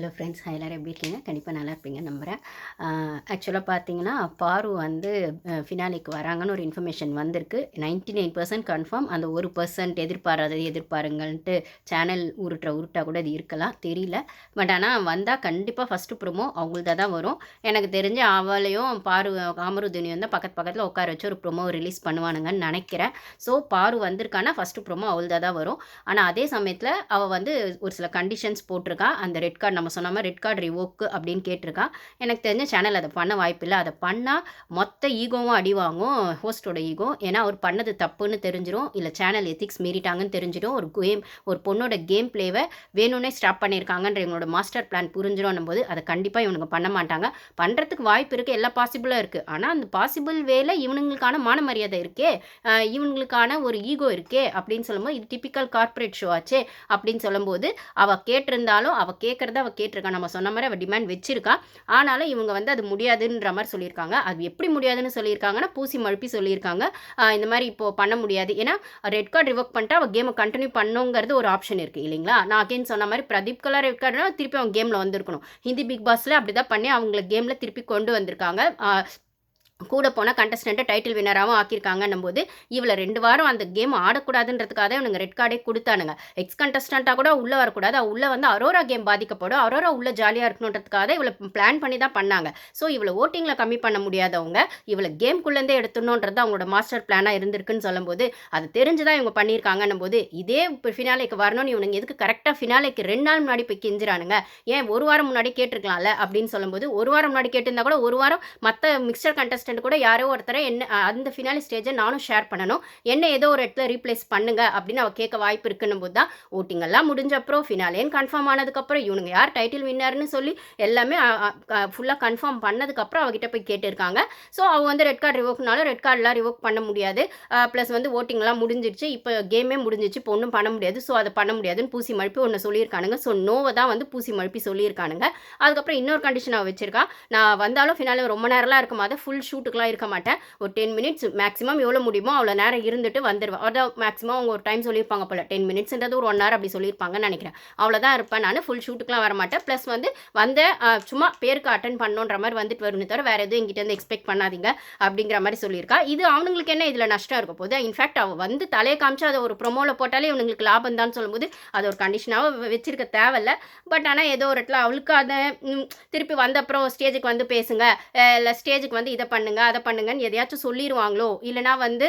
Hello friends எல்லோரும் எப்படி இருக்கீங்க? கண்டிப்பாக நல்லா இருப்பீங்க நம்புகிறேன் ஆக்சுவலாக பார்த்தீங்கன்னா பாரு வந்து ஃபினாலிக்கு வராங்கன்னு ஒரு இன்ஃபர்மேஷன் வந்திருக்கு. நைன்டி நைன் பர்சன்ட் கன்ஃபார்ம் அந்த ஒரு பர்சன்ட் எதிர்பாராதது எதிர்பாருங்கன்ட்டு சேனல் உருட்டுற உருட்டா கூட அது இருக்கலாம். தெரியல. பட் ஆனால் வந்தால் கண்டிப்பாக ஃபஸ்ட்டு ப்ரோமோ அவங்கள்ட்ட தான் வரும். எனக்கு தெரிஞ்சு அவளையும் பாரு காமருதினி தான் பக்கத்து பக்கத்தில் உட்கார வச்சு ஒரு ப்ரோமோ ரிலீஸ் பண்ணுவானுங்கன்னு நினைக்கிறேன். ஸோ பாரு வந்திருக்கானா ஃபஸ்ட்டு ப்ரோமோ அவள்தான் தான் வரும். ஆனால் அதே சமயத்தில் அவள் வந்து ஒரு சில கண்டிஷன்ஸ் போட்டிருக்கா. அந்த ரெட் கார்டு நம்ம சொன்ன மாதிரி ரெட் கார்டு ரிவோக்கு அப்படின்னு கேட்டிருக்கான் எனக்கு தெரிஞ்ச சேனல் அதை பண்ண வாய்ப்பில்லை. அதை பண்ணால் மொத்த ஈகோவும் அடி வாங்கும் ஹோஸ்டோட ஈகோ ஏன்னா அவர் பண்ணது தப்புன்னு தெரிஞ்சிடும் இல்லை சேனல் எத்திக்ஸ் மீறிட்டாங்கன்னு தெரிஞ்சிடும் ஒரு கேம் ஒரு பொண்ணோட கேம் பிளேவை வேணும்னே ஸ்டாப் பண்ணியிருக்காங்கன்ற இவங்களோட மாஸ்டர் பிளான் புரிஞ்சிடும் போது அதை கண்டிப்பாக இவனுங்க பண்ண மாட்டாங்க. பண்ணுறதுக்கு வாய்ப்பு இருக்குது எல்லா பாசிபிளாக இருக்குது ஆனால் அந்த பாசிபிள் வேலை இவனுங்களுக்கான மான மரியாதை இருக்கே இவங்களுக்கான ஒரு ஈகோ இருக்கே அப்படின்னு சொல்லும்போது இது டிப்பிக்கல் கார்ப்பரேட் ஷோ ஆச்சே அப்படின்னு சொல்லும்போது அவள் கேட்டிருந்தாலும் அவள் கேட்குறத அவள் கேட்டிருக்கா நம்ம சொன்ன மாதிரி அவள் டிமாண்ட் வச்சிருக்கா. ஆனாலும் இவங்க வந்து அது முடியாதுன்ற மாதிரி சொல்லியிருக்காங்க. அது எப்படி முடியாதுன்னு சொல்லியிருக்காங்கன்னா பூசி மழுப்பி சொல்லியிருக்காங்க. இந்த மாதிரி இப்போது பண்ண முடியாது. ஏன்னா ரெட் கார்டு ரிவர்க் பண்ணிட்டு அவள் கேமை கண்டினியூ பண்ணுங்கிறது ஒரு ஆப்ஷன் இருக்குது இல்லைங்களா? நான் அகேன் சொன்ன மாதிரி பிரதீப் கலர் ரெட் கார்டுனா திருப்பி அவங்க கேமில் வந்திருக்கணும். ஹிந்தி பிக் பாஸில் அப்படி தான் பண்ணி அவங்கள கேமில் திருப்பி கொண்டு வந்திருக்காங்க. கூட போனால் கண்டஸ்டண்ட்டை டைட்டில் வின்னராகவும் ஆக்கியிருக்காங்கன்னும் போது இவளை ரெண்டு வாரம் அந்த கேம் ஆடக்கூடாதுன்றதுக்காக இவனுங்க ரெட் கார்டே கொடுத்தானுங்க. எக்ஸ் கண்டஸ்டண்ட்டாக கூட உள்ளே வரக்கூடாது. உள்ளே வந்து அரோரா கேம் பாதிக்கப்படும். அரோரா உள்ளே ஜாலியாக இருக்கணுன்றதுக்காக இவளை பிளான் பண்ணி தான் பண்ணாங்க. ஸோ இவளை ஓட்டிங்கில் கம்மி பண்ண முடியாதவங்க இவளை கேம்குள்ளேருந்தே எடுத்துணுன்றது அவங்களோட மாஸ்டர் பிளானாக இருந்திருக்குன்னு சொல்லும்போது அது தெரிஞ்சு தான் இவங்க பண்ணியிருக்காங்கன்னும் போது இதே இப்போ ஃபினாலேக்கு வரணும்னு இவனுங்க எதுக்கு கரெக்டாக ஃபினாலேக்கு ரெண்டு நாள் முன்னாடி போய் கெஞ்சுறானுங்க. ஏன் ஒரு வாரம் முன்னாடி கேட்டிருக்கலாம்ல? அப்படின்னு சொல்லும்போது ஒரு வாரம் முன்னாடி கேட்டிருந்தா கூட ஒரு வாரம் மற்ற மிக்சர் கண்டஸ்ட் கண்டஸ்டன்ட் கூட யாரோ ஒருத்தரை என்ன அந்த ஃபினாலி ஸ்டேஜை நானும் ஷேர் பண்ணணும். என்ன ஏதோ ஒரு இடத்துல ரீப்ளேஸ் பண்ணுங்க அப்படின்னு அவள் கேட்க வாய்ப்பு இருக்குன்னு போது தான் ஓட்டிங் எல்லாம் முடிஞ்ச அப்புறம் ஃபினாலேன்னு கன்ஃபார்ம் ஆனதுக்கப்புறம் இவனுங்க யார் டைட்டில் வின்னர்னு சொல்லி எல்லாமே ஃபுல்லாக கன்ஃபார்ம் பண்ணதுக்கப்புறம் அவகிட்ட போய் கேட்டிருக்காங்க. ஸோ அவள் வந்து ரெட் கார்டு ரிவோக்னாலும் ரெட் கார்டெலாம் ரிவோக் பண்ண முடியாது. ப்ளஸ் வந்து ஓட்டிங்லாம் முடிஞ்சிடுச்சு இப்போ கேமே முடிஞ்சிச்சு. இப்போ ஒன்றும் பண்ண முடியாது. ஸோ அதை பண்ண முடியாதுன்னு பூசி மழுப்பி ஒன்று சொல்லியிருக்கானுங்க. ஸோ நோவை தான் வந்து பூசி மழுப்பி சொல்லியிருக்கானுங்க. அதுக்கப்புறம் இன்னொரு கண்டிஷன் அவள் வச்சிருக்கா. நான் வந்தாலும் ஃபினாலே ரொம்ப நேரம்லாம் இருக்குமா அதை ஃபுல் ஷூட் ஷூட்டுக்குலாம் இருக்க மாட்டேன். ஒரு டென் மினிட்ஸ் மேக்ஸிமம் எவ்வளோ முடியுமோ அவ்வளோ நேரம் இருந்துட்டு வந்துடுவேன் அதான் மேக்ஸிமம் அவங்க ஒரு டைம் சொல்லியிருப்பாங்க போல் டென் மினிட்ஸ்ன்றது ஒரு ஒன் ஹவர் அப்படி சொல்லியிருப்பாங்கன்னு நினைக்கிறேன். அவ்வளோதான் இருப்பேன் நான் ஃபுல் ஷூட்டுக்கெலாம் வர மாட்டேன். ப்ளஸ் வந்து வந்த சும்மா பேருக்கு அட்டன் பண்ணுன்ற மாதிரி வந்துட்டு வரும்னு தவிர வேறு எதுவும் எங்கிட்ட வந்து எக்ஸ்பெக்ட் பண்ணாதீங்க அப்படிங்கிற மாதிரி சொல்லியிருக்கா. இது அவனுங்களுக்கு என்ன இதில் நஷ்டம் இருக்க போது இன்ஃபேக்ட் அவள் வந்து தலையை காமிச்சு அதை ஒரு ப்ரொமோவில் போட்டாலே இவங்களுக்கு லாபம் தான் சொல்லும்போது அது ஒரு கண்டிஷனாக வச்சிருக்க தேவையில்ல. பட் ஆனால் ஏதோ ஒரு இடத்துல அவளுக்கு அதை திருப்பி வந்த அப்புறம் ஸ்டேஜுக்கு வந்து பேசுங்க இல்லை ஸ்டேஜுக்கு வந்து இதை பண்ணுங்க பண்ணுங்கள் அதை பண்ணுங்கன்னு எதையாச்சும் சொல்லிடுவாங்களோ இல்லைனா வந்து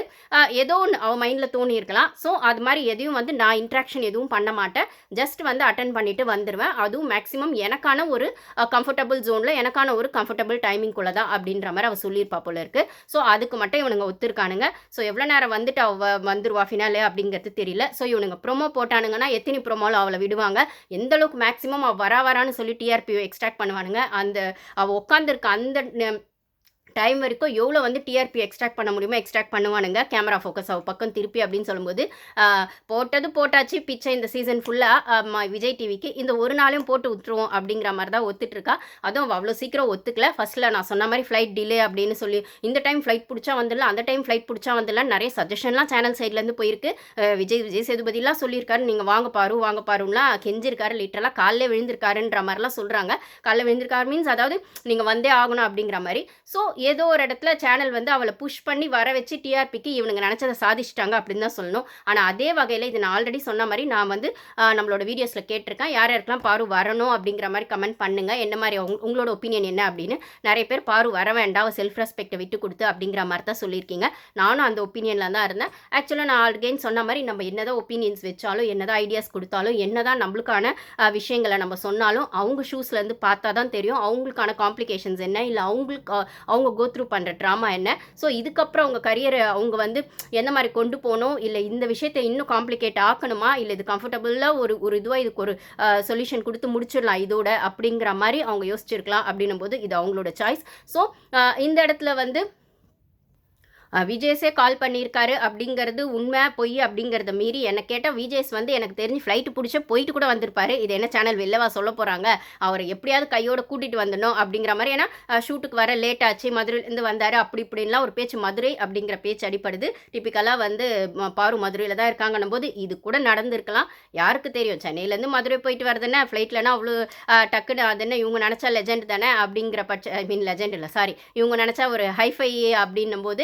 ஏதோ ஒன்று அவள் மைண்டில் தோணியிருக்கலாம். ஸோ அது மாதிரி எதையும் வந்து நான் இன்ட்ராக்ஷன் எதுவும் பண்ண மாட்டேன். ஜஸ்ட் வந்து அட்டன் பண்ணிவிட்டு வந்துடுவேன் அதுவும் மேக்ஸிமம் எனக்கான ஒரு கம்ஃபர்டபுள் ஜோனில் எனக்கான ஒரு கம்ஃபர்டபுள் டைமிங்குள்ளே தான் அப்படின்ற மாதிரி அவள் சொல்லியிருப்பா போல இருக்குது ஸோ அதுக்கு மட்டும் இவனுங்க ஒத்துருக்கானுங்க. ஸோ எவ்வளோ நேரம் வந்துட்டு அவள் வந்துருவா ஃபினாலே அப்படிங்கிறது தெரியல. ஸோ இவனுங்க ப்ரொமோ போட்டானுங்கன்னா எத்தனை ப்ரொமோவில் அவளை விடுவாங்க? எந்த அளவுக்கு மேக்ஸிமம் அவள் வரா வரான்னு சொல்லி டிஆர்பி எக்ஸ்ட்ராக்ட் பண்ணுவானுங்க? அந்த அவள் உட்காந்துருக்க அந்த டைம் வரைக்கும் எவ்வளோ வந்து டிஆர்பி எக்ஸ்ட்ராக்ட் பண்ண முடியுமோ எக்ஸ்ட்ராக்ட் பண்ணுவானுங்க. கேமரா ஃபோக்கஸ் அவள் பக்கம் திருப்பி அப்படின்னு சொல்லும்போது போட்டது போட்டாச்சு. பிச்சை இந்த சீசன் ஃபுல்லாக விஜய் டிவிக்கு இந்த ஒரு நாளையும் போட்டு விட்டுருவோம் அப்படிங்கிற மாதிரி தான் ஒத்துட்ருக்கா அதுவும் அவ்வளோ சீக்கிரம் ஒத்துக்கல. ஃபஸ்ட்டில் நான் சொன்ன மாதிரி ஃப்ளைட் டிலே அப்படின்னு சொல்லி இந்த டைம் ஃப்ளைட் பிடிச்சா வந்துடலாம் அந்த டைம் ஃப்ளைட் பிடிச்சா வந்துடலாம். நிறைய சஜஷன்லாம் சேனல் சைட்லேருந்து போயிருக்கு. விஜய் விஜய் சேதுபதிலாம் சொல்லியிருக்காரு. நீங்கள் வாங்க பாரு வாங்க பாருலாம் கெஞ்சிருக்காரு. லிட்டரலாக காலையில் விழுந்திருக்காருன்ற மாதிரிலாம் சொல்கிறாங்க காலையில் விழுந்திருக்காரு மீன்ஸ் அதாவது நீங்கள் வந்தே ஆகணும் அப்படிங்கிற மாதிரி. ஸோ ஏதோ ஒரு இடத்துல சேனல் வந்து அவளை புஷ் பண்ணி வர வச்சு டிஆர்பிக்கு இவனுங்க நினச்சதை சாதிச்சிட்டாங்க அப்படின்னு தான் சொல்லணும். ஆனால் அதே வகையில் இது நான் ஆல்ரெடி சொன்ன மாதிரி நான் வந்து நம்மளோட வீடியோஸில் கேட்டிருக்கேன். யார் யாருக்கெல்லாம் பாரு வரணும் அப்படிங்கிற மாதிரி கமெண்ட் பண்ணுங்கள் என்ன மாதிரி உங்களோட ஒப்பீனியன் என்ன அப்படின்னு நிறைய பேர் பாரு வர வேண்டாம் செல்ஃப் ரெஸ்பெக்டை விட்டு கொடுத்து அப்படிங்கிற மாதிரி தான் சொல்லியிருக்கீங்க. நானும் அந்த ஒப்பீனியனில் தான் இருந்தேன். ஆக்சுவலாக நான் ஆல்ரெயின் சொன்ன மாதிரி நம்ம என்னதான் ஒப்பீனியன்ஸ் வச்சாலும் என்னதான் ஐடியாஸ் கொடுத்தாலும் என்னதான் நம்மளுக்கான விஷயங்களை நம்ம சொன்னாலும் அவங்க ஷூஸ்லேருந்து பார்த்தா தான் தெரியும். அவங்களுக்கான காம்ப்ளிகேஷன்ஸ் என்ன? இல்லை அவங்களுக்கு அவங்க கோ த்ரூ பண்ணுற ட்ராமா என்ன? ஸோ இதுக்கப்புறம் அவங்க கரியரை அவங்க வந்து எந்த மாதிரி கொண்டு போகணும்? இல்லை இந்த விஷயத்தை இன்னும் காம்ப்ளிகேட் ஆக்கணுமா? இல்லை இது கம்ஃபர்டபுளாக ஒரு ஒரு இதுவாக இதுக்கு ஒரு சொல்யூஷன் கொடுத்து முடிச்சிடலாம் இதோட அப்படிங்கிற மாதிரி அவங்க யோசிச்சிருக்கலாம் அப்படின்னும் போது இது அவங்களோட சாய்ஸ் ஸோ இந்த இடத்துல வந்து விஜேஸே கால் பண்ணியிருக்காரு அப்படிங்கிறது உண்மை பொய் அப்படிங்கிறத மீறி என்னை கேட்டால் விஜேஸ் வந்து எனக்கு தெரிஞ்சு ஃப்ளைட்டு பிடிச்ச போயிட்டு கூட வந்திருப்பாரு. இது என்ன சேனல் வெளிலவா சொல்ல போகிறாங்க அவரை எப்படியாவது கையோட கூட்டிகிட்டு வந்துடணும் அப்படிங்கிற மாதிரி. ஏன்னா ஷூட்டுக்கு வர லேட் ஆச்சு மதுரையிலேருந்து வந்தார் அப்படி இப்படின்லாம் ஒரு பேச்சு மதுரை அப்படிங்கிற பேச்சு அடிப்படுது டிப்பிக்கலாக வந்து பாரு மதுரையில் தான் இருக்காங்கன்னும் போது இது கூட நடந்திருக்கலாம். யாருக்கு தெரியும்? சென்னையிலேருந்து மதுரை போயிட்டு வரதுன்னா ஃப்ளைட்லனா அவ்வளோ டக்குன்னு அது என்ன இவங்க நினச்சா லெஜெண்ட் தானே அப்படிங்கிற பட்ச ஐ மீன் லெஜெண்ட் இல்லை சாரி இவங்க நினச்சா ஒரு ஹைஃபை அப்படின்னும் போது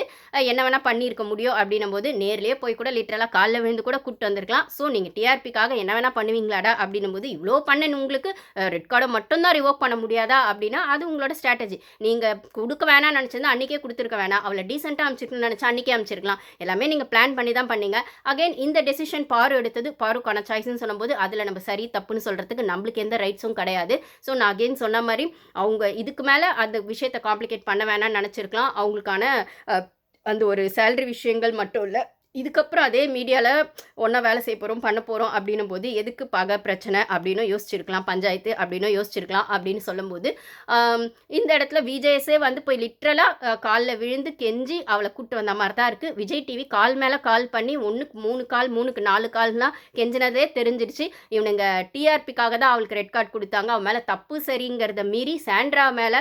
என்ன வேணால் பண்ணியிருக்க முடியும் அப்படின்னும் போது நேர்லேயே போய் கூட லிட்டரலாக காலைல விழுந்து கூட கூப்பிட்டு வந்திருக்கலாம். ஸோ நீங்கள் டிஆர்பிக்காக என்ன வேணால் பண்ணுவீங்களாடா அப்படின்னும் போது இவ்வளோ பண்ண உங்களுக்கு ரெட் கார்டை மட்டும்தான் ரிவோக் பண்ண முடியாதா அப்படின்னா அது உங்களோட ஸ்ட்ராட்டஜி நீங்கள் கொடுக்க வேணாம்னு நினச்சிருந்தா அன்றைக்கே கொடுத்துருக்க வேணாம். அவளை டீசெண்டாக அமைச்சிருக்கணும்னு நினச்சா அன்றைக்கே அமைச்சிருக்கலாம். எல்லாமே நீங்கள் பிளான் பண்ணி தான் பண்ணீங்க. அகைன் இந்த டெசிஷன் பாரு எடுத்தது பாருக்கான சாய்ஸ்னு சொல்லும்போது அதில் நம்ம சரி தப்புன்னு சொல்கிறதுக்கு நம்மளுக்கு எந்த ரைட்ஸும் கிடையாது. ஸோ நான் அகைன் சொன்ன மாதிரி அவங்க இதுக்கு மேலே அந்த விஷயத்தை காம்ப்ளிகேட் பண்ண வேணாம்னு நினச்சிருக்கலாம். அவங்களுக்கான அந்த ஒரு சேல்ரி விஷயங்கள் மட்டும் இல்லை இதுக்கப்புறம் அதே மீடியாவில் ஒன்றா வேலை செய்ய போகிறோம் பண்ண போகிறோம் அப்படின்னும் போது எதுக்கு பகை பிரச்சனை அப்படின்னு யோசிச்சிருக்கலாம் பஞ்சாயத்து அப்படின்னு யோசிச்சிருக்கலாம் அப்படின்னு சொல்லும்போது இந்த இடத்துல விஜயஸே வந்து போய் லிட்ரலாக காலில் விழுந்து கெஞ்சி அவளை கூப்பிட்டு வந்த மாதிரி தான் இருக்குது விஜய் டிவி கால் மேலே கால் பண்ணி ஒன்றுக்கு மூணு கால் மூணுக்கு நாலு கால்னால் கெஞ்சினதே தெரிஞ்சிருச்சு. இவனுங்க டிஆர்பிக்காக தான் அவளுக்கு ரெட் கார்டு கொடுத்தாங்க. அவன் மேலே தப்பு சரிங்கிறத மீறி சாண்ட்ரா மேலே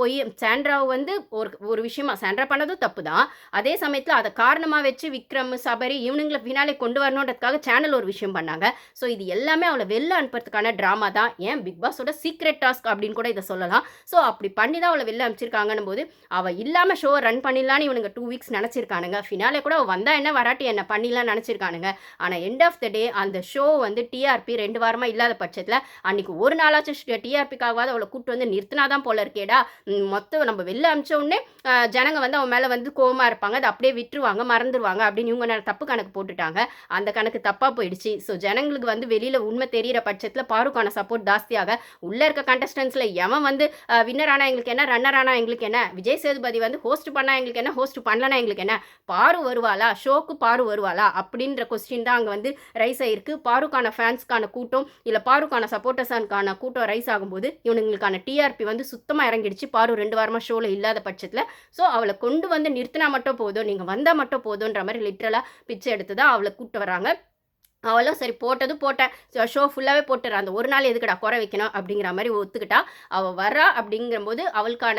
போய் சாண்ட்ராவை வந்து ஒரு ஒரு விஷயமா சாண்ட்ரா பண்ணதும் தப்பு தான். அதே சமயத்தில் அதை காரணமாக வச்சு விக்ரம் சபரி இவனுங்களை பின்னாலே கொண்டு வரணுன்றதுக்காக சேனல் ஒரு விஷயம் பண்ணாங்க. ஸோ இது எல்லாமே அவளை வெளில அனுப்புறதுக்கான ட்ராமா தான். ஏன்? பிக் பாஸோட சீக்ரெட் டாஸ்க் அப்படின்னு கூட இதை சொல்லலாம். ஸோ அப்படி பண்ணி தான் அவளை வெளில அனுப்பிச்சிருக்காங்கன்னு போது அவள் இல்லாமல் ஷோ ரன் பண்ணிடலான்னு இவனுங்க டூ வீக்ஸ் நினச்சிருக்கானுங்க. ஃபினாலே கூட அவள் வந்தா என்ன வராட்டி என்ன பண்ணிடலாம் நினச்சிருக்கானுங்க. ஆனால் எண்ட் ஆஃப் த டே அந்த ஷோ வந்து டிஆர்பி ரெண்டு வாரமாக இல்லாத பட்சத்தில் அன்னைக்கு ஒரு நாளாச்சும் டிஆர்பிக்காகவாது அவளை கூப்பிட்டு வந்து நிறுத்தினா தான் போல இருக்கேடா. மொத்தம் நம்ம வெளில அனுப்பிச்ச உடனே ஜனங்க வந்து அவன் மேலே வந்து கோவமாக இருப்பாங்க. அதை அப்படியே விட்டுருவாங்க மறந்துடுவாங்க அப்படின்னு இவங்க இவங்க தப்பு கணக்கு போட்டுட்டாங்க. அந்த கணக்கு தப்பாக போயிடுச்சு. ஸோ ஜனங்களுக்கு வந்து வெளியில் உண்மை தெரியிற பட்சத்தில் பாருக்கான சப்போர்ட் ஜாஸ்தியாக உள்ளே இருக்க கண்டஸ்டன்ஸில் எவன் வந்து வின்னர் ஆனால் எங்களுக்கு என்ன ரன்னர் ஆனால் எங்களுக்கு என்ன விஜய் சேதுபதி வந்து ஹோஸ்ட் பண்ணால் எங்களுக்கு என்ன ஹோஸ்ட் பண்ணலனா எங்களுக்கு என்ன பாரு வருவாளா ஷோக்கு பாரு வருவாளா அப்படின்ற கொஸ்டின் தான் அங்கே வந்து ரைஸ் ஆயிருக்கு. பாருக்கான ஃபேன்ஸ்க்கான கூட்டம் இல்லை பாருக்கான சப்போர்ட்டர்ஸானுக்கான கூட்டம் ரைஸ் ஆகும்போது இவனுங்களுக்கான டிஆர்பி வந்து சுத்தமாக இறங்கிடுச்சு. பாரு ரெண்டு வாரமாக ஷோவில் இல்லாத பட்சத்தில். ஸோ அவளை கொண்டு வந்து நிறுத்தினா மட்டும் போதும் நீங்கள் வந்தால் மட்டும் போதுன்ற மாதிரி லிட்ரலாக பிச்சை எடுத்து தான் அவளை கூப்பிட்டு வராங்க அவளும் சரி போட்டதும் போட்டேன். ஷோ ஃபுல்லாகவே போட்டுறா அந்த ஒரு நாள் எதுக்கடா குறை வைக்கணும் அப்படிங்கிற மாதிரி ஒத்துக்கிட்டா. அவள் வர்றா அப்படிங்கும்போது அவளுக்கான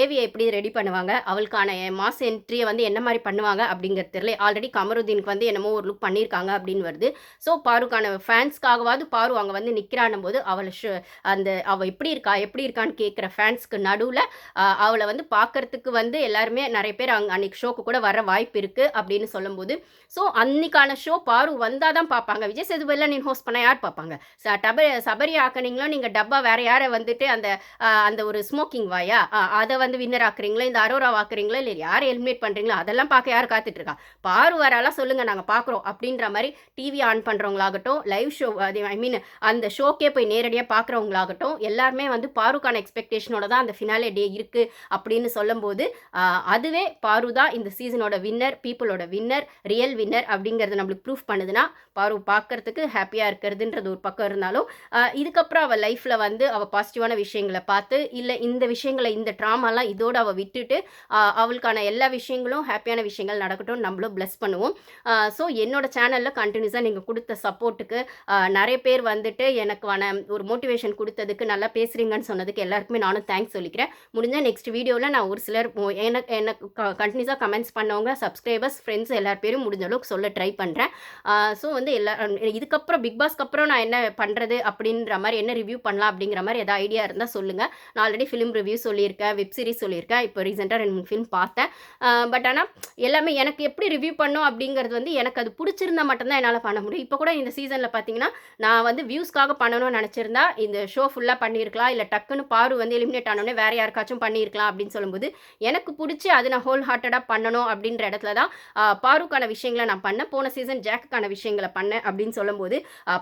ஏவியை எப்படி ரெடி பண்ணுவாங்க? அவளுக்கான மாஸ் என்ட்ரியை வந்து என்ன மாதிரி பண்ணுவாங்க அப்படிங்கிறது தெரியல. ஆல்ரெடி கமருதீனுக்கு வந்து என்னமோ ஒரு லுக் பண்ணியிருக்காங்க அப்படின்னு வருது. ஸோ பாருக்கான ஃபேன்ஸ்க்காகவாவது பாரு அங்கே வந்து நிற்கிறான் போது அவளை ஷோ அந்த அவள் எப்படி இருக்கா எப்படி இருக்கான்னு கேட்குற ஃபேன்ஸ்க்கு நடுவில் அவளை வந்து பார்க்கறதுக்கு வந்து எல்லாருமே நிறைய பேர் அங்கே அன்னைக்கு ஷோக்கு கூட வர வாய்ப்பு இருக்குது அப்படின்னு சொல்லும்போது ஸோ அன்னைக்கான ஷோ பாரு வந்தால் தான் பார்ப்பாங்க. விஜய் சேதுபதியில் நீங்கள் ஹோஸ்ட் பண்ண யார் பார்ப்பாங்க? ச டப சபரி ஆக்கினீங்களோ நீங்கள் டப்பா வேற யாரை வந்துட்டு அந்த அந்த ஒரு ஸ்மோக்கிங் வாயா? அதை வந்து வின்னர் ஆக்குறீங்களோ இந்த அரோரா ஆக்குறீங்களோ இல்லை யார் எலிமினேட் பண்ணுறீங்களோ அதெல்லாம் பார்க்க யார் காத்துட்ருக்கா பாரு வராலாம் சொல்லுங்கள் நாங்கள் பார்க்குறோம் அப்படின்ற மாதிரி டிவி ஆன் பண்ணுறவங்களாகட்டும் லைவ் ஷோ அது ஐ மீன் அந்த ஷோக்கே போய் நேரடியாக பார்க்குறவங்களாகட்டும் எல்லாருமே வந்து பாருக்கான எக்ஸ்பெக்டேஷனோட தான் அந்த ஃபினாலே டே இருக்குது அப்படின்னு சொல்லும்போது அதுவே பாரு தான் இந்த சீசனோட வின்னர் பீப்புளோட வின்னர் ரியல் வின்னர் அப்படிங்கிறது நம்மளுக்கு ப்ரூஃப் பண்ணுதுன்னா பாரு பார்க்கறதுக்கு ஹாப்பியாக இருக்கிறதுன்றது ஒரு பக்கம் இருந்தாலும் இதுக்கப்புறம் அவள் லைஃப்பில் வந்து அவள் பாசிட்டிவான விஷயங்களை பார்த்து இல்லை இந்த விஷயங்களை இந்த ட்ராமாலாம் இதோடு அவள் விட்டுட்டு அவளுக்கான எல்லா விஷயங்களும் ஹாப்பியான விஷயங்கள் நடக்கட்டும் நம்மளும் ப்ளஸ் பண்ணுவோம். ஸோ என்னோட சேனலில் கண்டினியூஸாக நீங்கள் கொடுத்த சப்போர்ட்டுக்கு நிறைய பேர் வந்துட்டு எனக்கான ஒரு மோட்டிவேஷன் கொடுத்ததுக்கு நல்லா பேசுகிறீங்கன்னு சொன்னதுக்கு எல்லாருக்குமே நானும் தேங்க்ஸ் சொல்லிக்கிறேன். முடிஞ்சால் நெக்ஸ்ட் வீடியோவில் நான் ஒரு சிலர் எனக்கு எனக்கு கண்டினியூஸாக கமெண்ட்ஸ் பண்ணவங்க சப்ஸ்கிரைபர்ஸ் ஃப்ரெண்ட்ஸ் எல்லார் பேரும் முடிஞ்ச அளவுக்கு சொல்ல ட்ரை பண்ணுறேன் ஸோ வந்து எல்லா இதுக்கப்புறம் பிக் பாஸ்க்கு அப்புறம் நான் என்ன பண்ணுறது அப்படின்ற மாதிரி என்ன ரிவ்யூ பண்ணலாம் அப்படிங்கிற மாதிரி எதாவது ஐடியா இருந்தால் சொல்லுங்கள் நான் ஆல்ரெடி ஃபிலிம் ரிவ்யூ சொல்லியிருக்கேன் வெப் சீரிஸ் சொல்லியிருக்கேன். இப்போ ரீசெண்டாக ரெண்டு மூணு ஃபிலிம் பார்த்தேன். பட் ஆனால் எல்லாமே எனக்கு எப்படி ரிவ்யூ பண்ணும் அப்படிங்கிறது வந்து எனக்கு அது பிடிச்சிருந்தா மட்டும்தான் என்னால் பண்ண முடியும். இப்போ கூட இந்த சீசனில் பார்த்தீங்கன்னா நான் வந்து வியூஸ்க்காக பண்ணணும்னு நினச்சிருந்தா இந்த ஷோ ஃபுல்லாக பண்ணியிருக்கலாம். இல்லை டக்குன்னு பாரு வந்து எலிமினேட் ஆனோடனே வேறு யாருக்காச்சும் பண்ணியிருக்கலாம் அப்படின்னு சொல்லும்போது எனக்கு பிடிச்சி அது நான் ஹோல் ஹார்ட்டடாக பண்ணணும் அப்படின்ற இடத்துல தான் பாருக்கான விஷயங்களை நான் பண்ணேன். போன சீசன் ஜாக்குக்கான விஷயங்களை பண்ணேன் அப்படின்னு சொல்லும்போது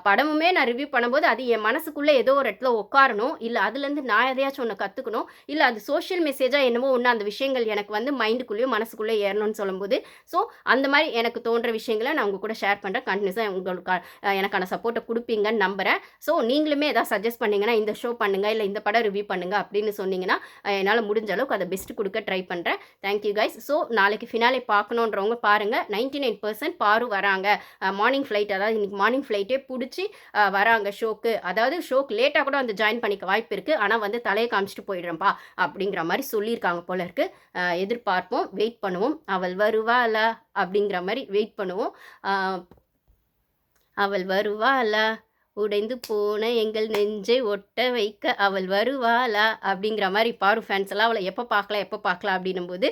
படமுமே நான் ரிவ்யூ பண்ணும்போது அது என் மனசுக்குள்ளே ஏதோ ஒரு இடத்துல உட்காரணும். இல்லை அதுலேருந்து நான் எதையாச்சும் ஒன்று கற்றுக்கணும் இல்லை அது சோஷியல் மெசேஜாக என்னமோ ஒன்று அந்த விஷயங்கள் எனக்கு வந்து மைண்டுக்குள்ளேயும் மனசுக்குள்ளே ஏறணும்னு சொல்லும்போது ஸோ அந்த மாதிரி எனக்கு தோன்ற விஷயங்களை நான் உங்கள் கூட ஷேர் பண்ணுறேன் கண்டினியூஸாக உங்களுக்கு எனக்கான சப்போர்ட்டை கொடுப்பீங்கன்னு நம்புகிறேன் ஸோ நீங்களுமே எதாவது சஜஸ்ட் பண்ணிங்கன்னா இந்த ஷோ பண்ணுங்கள் இல்லை இந்த படம் ரிவ்யூ பண்ணுங்கள் அப்படின்னு சொன்னீங்கன்னா என்னால் முடிஞ்ச அளவுக்கு அதை பெஸ்ட் கொடுக்க ட்ரை பண்ணுறேன் தேங்க்யூ கைஸ் ஸோ நாளைக்கு ஃபினாலே பார்க்கணுன்றவங்க பாருங்கள் நைன்டி நைன் பர்சன்ட் பாரு வராங்க. மார்னிங் ஃப்ளைட் அதாவது இன்றைக்கி மார்னிங் ஃப்ளைட்டே பிடிச்சி வராங்க ஷோக்கு. அதாவது ஷோக்கு லேட்டாக கூட வந்து ஜாயின் பண்ணிக்க வாய்ப்பு இருக்குது ஆனால் வந்து தலையை காமிச்சிட்டு போயிடுறேன்ப்பா அப்படிங்கிற மாதிரி சொல்லியிருக்காங்க போல இருக்குது எதிர்பார்ப்போம். வெயிட் பண்ணுவோம். அவள் வருவாளா? அப்படிங்கிற மாதிரி வெயிட் பண்ணுவோம். அவள் வருவாளா? உடைந்து போன எங்கள் நெஞ்சை ஒட்ட வைக்க அவள் வருவாளா? அப்படிங்கிற மாதிரி பாரு ஃபேன்ஸ் எல்லாம் அவளை எப்போ பார்க்கலாம் எப்போ பார்க்கலாம் அப்படின்னும் போது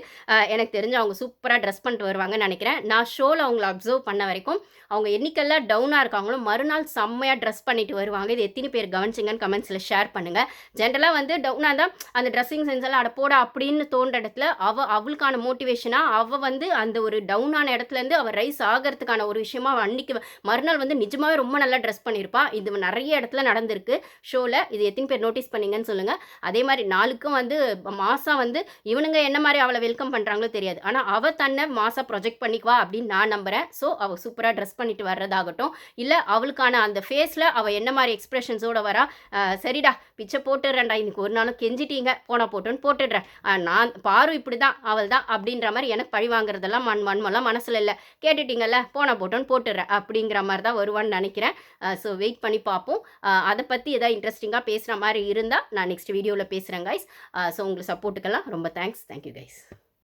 எனக்கு தெரிஞ்சு அவங்க சூப்பராக ட்ரெஸ் பண்ணிட்டு வருவாங்கன்னு நினைக்கிறேன். நான் ஷோவில் அவங்கள அப்சர்வ் பண்ண வரைக்கும் அவங்க என்னைக்கெல்லாம் டவுனாக இருக்காங்களோ மறுநாள் செம்மையாக ட்ரெஸ் பண்ணிட்டு வருவாங்க. இது எத்தனை பேர் கவனிச்சிங்கன்னு கமெண்ட்ஸில் ஷேர் பண்ணுங்கள் ஜென்ரலாக வந்து டவுனாக தான் அந்த ட்ரெஸ்ஸிங் சென்ஸ் எல்லாம் அட போடா அப்படின்னு தோன்ற இடத்துல அவ அவளுக்கான மோட்டிவேஷனாக அவள் வந்து அந்த ஒரு டவுனான இடத்துலேருந்து அவள் ரைஸ் ஆகிறதுக்கான ஒரு விஷயமா அன்னைக்கு மறுநாள் வந்து நிஜமாகவே ரொம்ப நல்லா ட்ரெஸ் பண்ணியிருப்பா இது நிறைய இடத்துல நடந்திருக்கு. ஷோவில் இது எத்தனை பேர் நோட்டீஸ் பண்ணீங்கன்னு சொல்லுங்கள் அதே மாதிரி நாளுக்கும் வந்து மாசா வந்து இவனுங்க என்ன மாதிரி அவளை வெல்கம் பண்ணுறாங்களோ தெரியாது. ஆனால் அவள் தன்னை மாசா ப்ரொஜெக்ட் பண்ணிக்குவா அப்படின்னு நான் நம்புகிறேன் ஸோ அவள் சூப்பராக ட்ரெஸ் பண்ணிட்டு வர்றதாகட்டும். இல்லை அவளுக்கான அந்த ஃபேஸில் அவள் என்ன மாதிரி எக்ஸ்ப்ரெஷன்ஸோட வரா? சரிடா பிச்சை போட்டுடுறேன்டா இன்னைக்கு ஒரு நாளும் கெஞ்சிட்டீங்க. போனா போட்டுன்னு போட்டுடுறேன். நான் பாரு இப்படி தான் அவள் தான் அப்படின்ற மாதிரி எனக்கு பழி வாங்குறதெல்லாம் மண் மண்மெல்லாம் மனசில் இல்லை. கேட்டுட்டீங்கல்ல போனால் போட்டோன்னு போட்டுடுறேன் அப்படிங்கிற மாதிரி தான் வருவான்னு நினைக்கிறேன். ஸோ வெயிட் பண்ணி பார்ப்போம் அதை பற்றி எதாவது இன்ட்ரெஸ்டிங்காக பேசுகிற மாதிரி இருந்தால் நான் நெக்ஸ்ட் வீடியோவில் பேசுகிறேன் கைஸ் ஸோ உங்களுக்கு சப்போர்ட்டுக்கெல்லாம் ரொம்ப தேங்க்ஸ் தேங்க்யூ கைஸ்